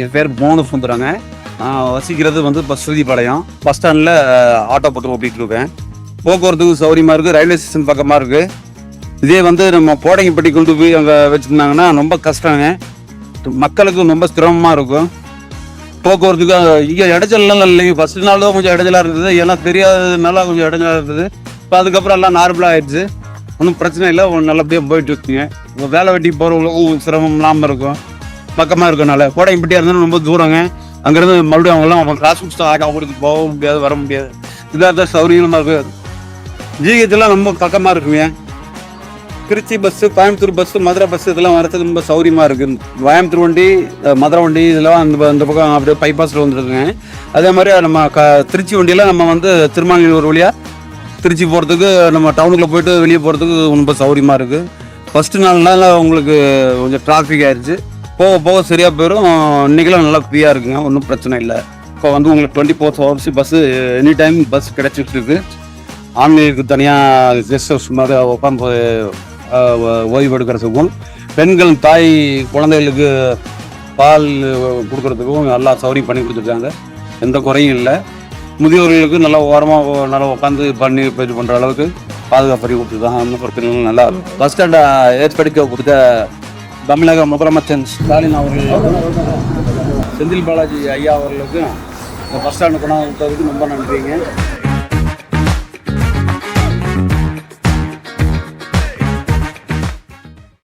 என் பேர் மோனு சுந்தரங்க. நான் வசிக்கிறது வந்து பசுதிப்பாளையம் பஸ் ஸ்டாண்டில் ஆட்டோ போட்டு ஓட்டிகிட்டு இருக்கேன் போக்குவரத்துக்கு சௌகரியமாக இருக்குது ரயில்வே ஸ்டேஷன் பக்கமாக இருக்குது இதே வந்து நம்ம போடங்கிப்பட்டி கொண்டு போய் அங்கே வச்சுருந்தாங்கன்னா ரொம்ப கஷ்டங்க. மக்களுக்கு ரொம்ப சிரமமாக இருக்கும். போக்குவரத்துக்கு இங்கே இடைச்சல்லாம் இல்லைங்க. ஃபஸ்ட்டு நாள் தான் கொஞ்சம் இடைச்சலாக இருந்தது. எல்லாம் தெரியாததுனால கொஞ்சம் இடைஞ்சலாக இருந்தது. இப்போ அதுக்கப்புறம் எல்லாம் நார்மலாக ஆயிடுச்சு. ஒன்றும் பிரச்சனை இல்லை. நல்லபடியாக போயிட்டு இருக்குங்க. இப்போ வேலை வெட்டி போகிறவங்களுக்கும் சிரமம் இல்லாமல் இருக்கும். பக்கமாக இருக்கனால கோடையம்பட்டியாக இருந்தாலும் ரொம்ப தூரங்க. அங்கேருந்து மறுபடியும் அவங்களாம் அவங்க கிளாஸ் முடிச்சுட்டு அவங்களுக்கு போக முடியாது வர முடியாது. இதாக தான் சௌரியமாக இருக்காது ஜிஹெச்லாம் ரொம்ப பக்கமாக இருக்குங்க. Trichy bus Coimbatore bus Madurai bus இதெல்லாம் வரத்துக்கு ரொம்ப சௌரியமாக இருக்குது கோயம்புத்தூர் வண்டி மதுரை வண்டி இதெல்லாம் அந்த அந்த பக்கம் அப்படியே பைபாஸில் வந்துருக்குங்க அதே மாதிரி நம்ம க திருச்சி வண்டியில் நம்ம வந்து திருமாங்கலூர் வழியாக திருச்சி போகிறதுக்கு நம்ம டவுனுக்குள்ளே போயிட்டு வெளியே போகிறதுக்கு ரொம்ப சௌரியமாக இருக்குது ஃபஸ்ட்டு நாள்னால உங்களுக்கு கொஞ்சம் டிராஃபிக் ஆயிடுச்சு போக போக சரியாக போயிடும் இன்றைக்கெல்லாம் நல்லா ஃப்ரீயாக இருக்குங்க. ஒன்றும் பிரச்சனை இல்லை. இப்போ வந்து உங்களுக்கு twenty four hours bus any time bus கிடச்சிட்டு இருக்கு. ஆண்களுக்கு தனியாக கெஸ்ட் ஹவுஸ் மாதிரி உட்காந்து அஹ், ஓய்வு எடுக்கிறதுக்கும் பெண்கள் தாய் குழந்தைகளுக்கு பால் கொடுக்கறதுக்கும் நல்லா சௌரியம் பண்ணி கொடுத்துருக்காங்க. எந்த குறையும் இல்லை. முதியோர்களுக்கு நல்லா ஓரமாக நல்லா உட்காந்து பண்ணி இது பண்ணுற அளவுக்கு பாதுகாப்பு பண்ணி கொடுத்துருக்காங்க. ஒன்றும் பிரச்சனை இல்லை. நல்லா பஸ் ஸ்டாண்டை ஏற்படுத்த கொடுத்த தமிழக முதலமைச்சர் ஸ்டாலின் அவர்களுக்கும் செந்தில் பாலாஜி ஐயா அவர்களுக்கும் இந்த பஸ் ஸ்டாண்டு கொண்டாந்து விட்டதுக்கு ரொம்ப நன்றிங்க.